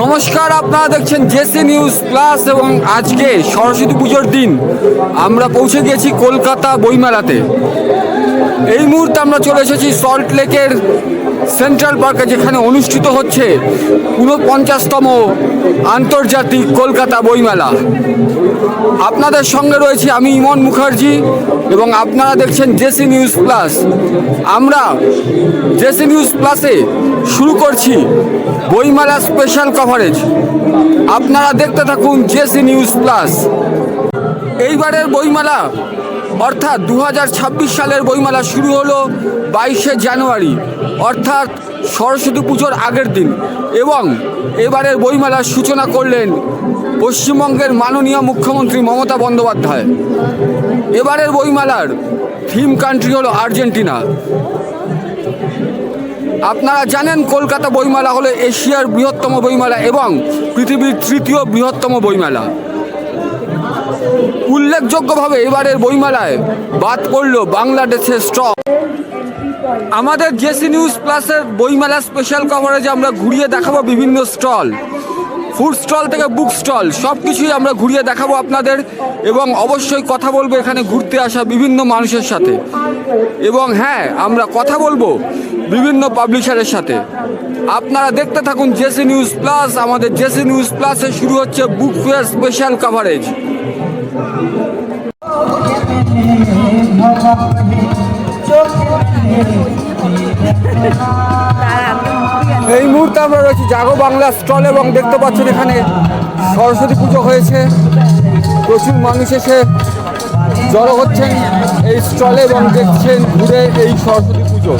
নমস্কার, আপনারা দেখছেন জেসি নিউজ প্লাস এবং আজকে সরস্বতী পুজোর দিন। আমরা পৌঁছে গেছি কলকাতা বইমেলাতে। এই মুহূর্তে আমরা চলে এসেছি সল্ট লেকের সেন্ট্রাল পার্কে যেখানে অনুষ্ঠিত হচ্ছে ঊনপঞ্চাশতম আন্তর্জাতিক কলকাতা বইমেলা। আপনাদের সঙ্গে রয়েছি আমি ইমন মুখার্জি এবং আপনারা দেখছেন জেসি নিউজ প্লাস। আমরা জেসি নিউজ প্লাসে শুরু করছি বইমেলা স্পেশাল কভারেজ। আপনারা দেখতে থাকুন জেসি নিউজ প্লাস। এইবারের বইমেলা অর্থাৎ দু হাজার ছাব্বিশ সালের বইমেলা শুরু হলো বাইশে জানুয়ারি, অর্থাৎ সরস্বতী পুজোর আগের দিন। এবং এবারের বইমেলার সূচনা করলেন পশ্চিমবঙ্গের মাননীয় মুখ্যমন্ত্রী মমতা বন্দ্যোপাধ্যায়। এবারের বইমেলার থিম কান্ট্রি হলো আর্জেন্টিনা। আপনারা জানেন কলকাতা বইমেলা হলো এশিয়ার বৃহত্তম বইমেলা এবং পৃথিবীর তৃতীয় বৃহত্তম বইমেলা। উল্লেখযোগ্যভাবে এবারের বইমেলায় বাদ পড়ল বাংলাদেশের স্টক। আমাদের জেসি নিউজ প্লাসের বইমেলা স্পেশাল কভারেজে আমরা ঘুরিয়ে দেখাবো বিভিন্ন স্টল। ফুড স্টল থেকে বুক স্টল সব কিছুই আমরা ঘুরিয়ে দেখাবো আপনাদের এবং অবশ্যই কথা বলব এখানে ঘুরতে আসা বিভিন্ন মানুষের সাথে। এবং হ্যাঁ আমরা কথা বলব বিভিন্ন পাবলিশারের সাথে। আপনারা দেখতে থাকুন জেসি নিউজ প্লাস, আমাদের জেসি নিউজ প্লাসে শুরু হচ্ছে বুক ফেয়ার স্পেশাল কভারেজ এই মুহূর্তে আমরা রয়েছি জাগো বাংলা স্টল এবং দেখতে পাচ্ছেন এখানে সরস্বতী পুজো হয়েছে। প্রচুর মানুষ এসে জড়ো হচ্ছেন এই স্টলে এবং দেখছেন ঘুরে এই সরস্বতী পুজো।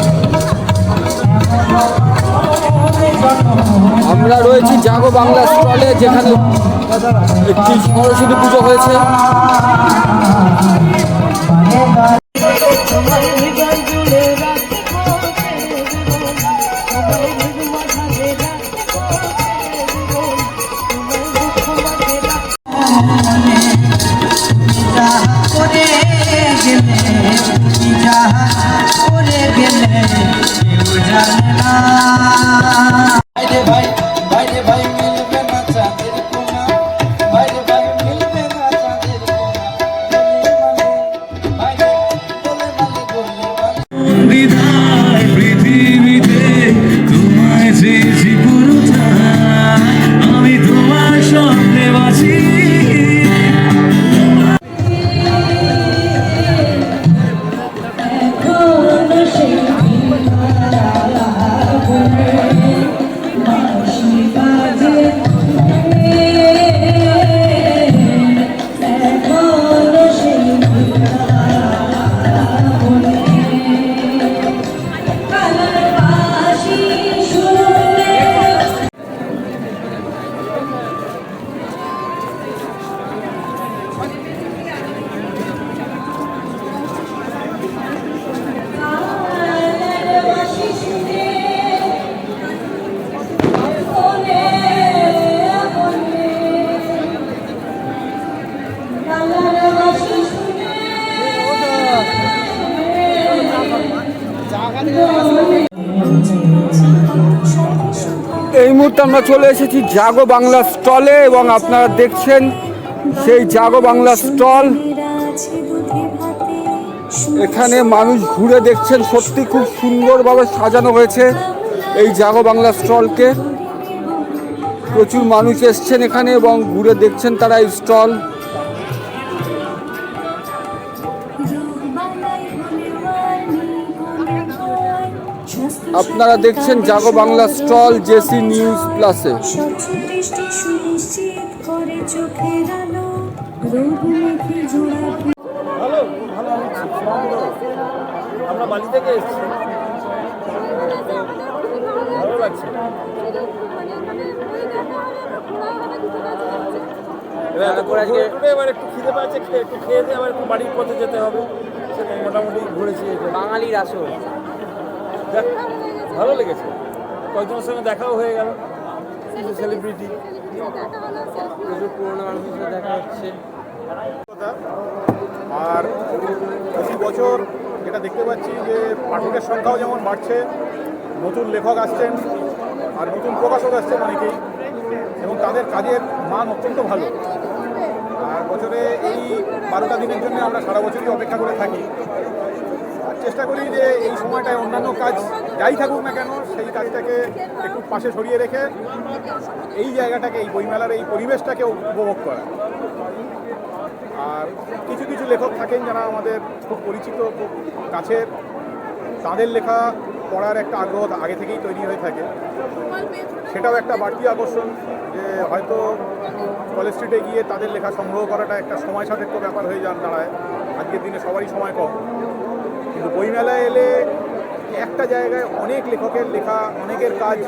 আমরা রয়েছি জাগো বাংলা স্টলে যেখানে একটি সরস্বতী পুজো হয়েছে। এই মুহূর্তে আমরা চলে এসেছি জাগো বাংলা স্টলে এবং আপনারা দেখছেন সেই জাগো বাংলা স্টল। এখানে মানুষ ঘুরে দেখছেন, সত্যি খুব সুন্দরভাবে সাজানো হয়েছে এই জাগো বাংলা স্টলকে। প্রচুর মানুষ এসছেন এখানে এবং ঘুরে দেখছেন তারা এই স্টল। আপনারা দেখছেন Jago Bangla stall JC news প্লাসে। আমরা বালি থেকে এসেছি। ভালো লাগছে। এবার করে ঘুরে ঘুরে একটু খিদে পাচ্ছে খেয়ে একটু খেয়ে দিয়ে আবার একটু বাড়ির পথে যেতে হবে। সেটা মোটামুটি ঘুরেছি। বাঙালির আসল ভালো লেগেছে। কয়েকজনের সঙ্গে দেখাও হয়ে গেল। কিছু সেলিব্রিটি পুরোনো মানুষের সাথে দেখা হচ্ছে। আর প্রতি বছর যেটা দেখতে পাচ্ছি যে পাঠকের সংখ্যাও যেমন বাড়ছে নতুন লেখক আসছেন আর নতুন প্রকাশক আসছেন অনেকেই এবং তাদের কাজের মান অত্যন্ত ভালো। আর বছরে এই বারোটা দিনের জন্য আমরা সারা বছরই অপেক্ষা করে থাকি। চেষ্টা করি যে এই সময়টায় অন্যান্য কাজ যাই থাকুক না কেন, সেই কাজটাকে একটু পাশে সরিয়ে রেখে এই জায়গাটাকে, এই বইমেলার এই পরিবেশটাকে উপভোগ করা। আর কিছু কিছু লেখক থাকেন যারা আমাদের খুব পরিচিত, খুব কাছের। তাদের লেখা পড়ার একটা আগ্রহ আগে থেকেই তৈরি হয়ে থাকে। সেটাও একটা বাড়তি আকর্ষণ যে হয়তো কলেজ স্ট্রিটে গিয়ে তাদের লেখা সংগ্রহ করাটা একটা সময় সাপেক্ষ ব্যাপার হয়ে যান দাঁড়ায়। আজকের দিনে সবারই সময় কম। কিন্তু বইমেলায় এলে একটা জায়গায় অনেক লেখকের লেখা, অনেকের কাজ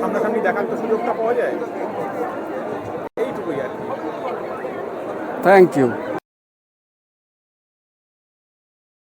সামনাসামনি দেখার তো সুযোগটা পাওয়া যায়। এইটুকুই আর কি। Thank you